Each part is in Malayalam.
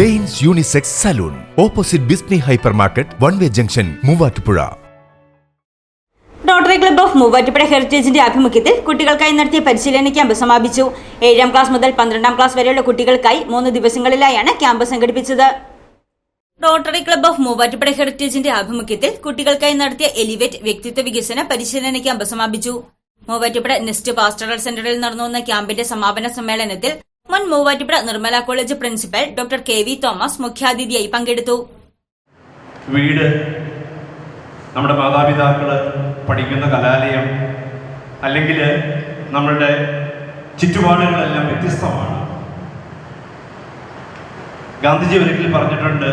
Danes unisex salon. Opposite Bismi hyper market one way junction Muvattupuzha. Rotary club of Muvattupuzha ഹെറിറ്റേജിന്റെ ആഭിമുഖ്യത്തിൽ കുട്ടികൾക്കായി നടത്തിയ പരിശീലന ക്യാമ്പ് സമാപിച്ചു. ഏഴാം ക്ലാസ് മുതൽ പന്ത്രണ്ടാം ക്ലാസ് വരെയുള്ള കുട്ടികൾക്കായി മൂന്ന് ദിവസങ്ങളിലായാണ് ക്യാമ്പ് സംഘടിപ്പിച്ചത്. റോട്ടറി ക്ലബ്ബ് ഓഫ് മൂവാറ്റുപുഴ ഹെറിറ്റേജിന്റെ ആഭിമുഖ്യത്തിൽ കുട്ടികൾക്കായി നടത്തിയ എലിവേറ്റ് വ്യക്തിത്വ വികസന പരിശീലന ക്യാമ്പ് സമാപിച്ചു. മൂവാറ്റുപുഴ നെസ്റ്റ് പാസ്റ്ററൽ സെന്ററിൽ നടന്നുവന്ന ക്യാമ്പിന്റെ സമാപന സമ്മേളനത്തിൽ മുൻ Muvattupuzha Nirmala college principal doctor K V Thomas മുഖ്യാതിഥിയായി പങ്കെടുത്തു. വീട് നമ്മുടെ മാതാപിതാക്കൾ പഠിക്കുന്ന കലാലയം അല്ലെങ്കിൽ നമ്മളുടെ ചുറ്റുപാടുകളെല്ലാം വ്യത്യസ്തമാണ്. ഗാന്ധിജി ഒരിക്കൽ പറഞ്ഞിട്ടുണ്ട്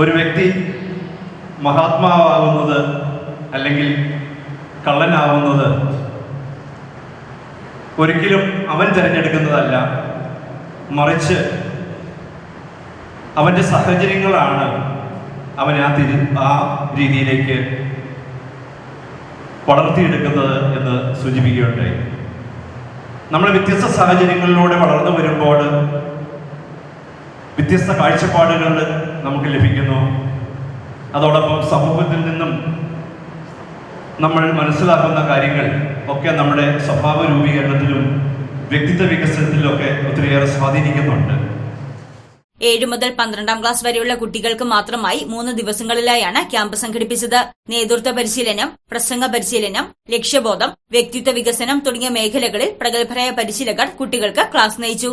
ഒരു വ്യക്തി മഹാത്മാവാകുന്നത് അല്ലെങ്കിൽ കള്ളനാവുന്നത് ഒരിക്കലും അവൻ തിരഞ്ഞെടുക്കുന്നതല്ല. മറിച്ച് അവന്റെ സാഹചര്യങ്ങളാണ് അവൻ ആ തിരി ആ രീതിയിലേക്ക് വളർത്തിയെടുക്കുന്നത് എന്ന് സൂചിപ്പിക്കുകയുണ്ടായി. നമ്മൾ വ്യത്യസ്ത സാഹചര്യങ്ങളിലൂടെ വളർന്നു വരുമ്പോൾ വ്യത്യസ്ത കാഴ്ചപ്പാടുകൾ നമുക്ക് ലഭിക്കുന്നു. അതോടൊപ്പം സമൂഹത്തിൽ നിന്നും നമ്മൾ മനസ്സിലാക്കുന്ന കാര്യങ്ങൾ ഒക്കെ നമ്മുടെ സ്വഭാവ രൂപീകരണത്തിലും വ്യക്തിത്വ വികസനത്തിലൊക്കെ ഒത്തിരിയേറെ സ്വാധീനിക്കുന്നുണ്ട്. ഏഴ് മുതൽ പന്ത്രണ്ടാം ക്ലാസ് വരെയുള്ള കുട്ടികൾക്ക് മാത്രമായി മൂന്ന് ദിവസങ്ങളിലായാണ് ക്യാമ്പ് സംഘടിപ്പിച്ചത്. നേതൃത്വ പരിശീലനം പ്രസംഗ പരിശീലനം ലക്ഷ്യബോധം വ്യക്തിത്വ വികസനം തുടങ്ങിയ മേഖലകളിൽ പ്രഗത്ഭരായ പരിശീലകർ കുട്ടികൾക്ക് ക്ലാസ് നയിച്ചു.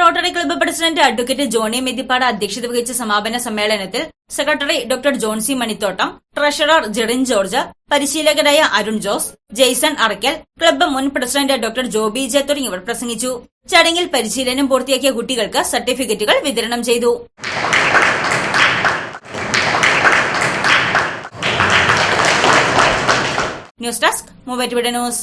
Rotary club president advocate Johnny Methippad അധ്യക്ഷത വഹിച്ച സമാപന സമ്മേളനത്തിൽ secretary doctor Johnsy Manithottam treasurer Jerin George പരിശീലകരായ Arun Jose Jaison Arakkal club മുൻ പ്രസിഡന്റ് ഡോക്ടർ ജോബി ജെ തുടങ്ങിയവർ പ്രസംഗിച്ചു. ചടങ്ങിൽ പരിശീലനം പൂർത്തിയാക്കിയ കുട്ടികൾക്ക് സർട്ടിഫിക്കറ്റുകൾ വിതരണം ചെയ്തു. News desk Muvattupuzha news.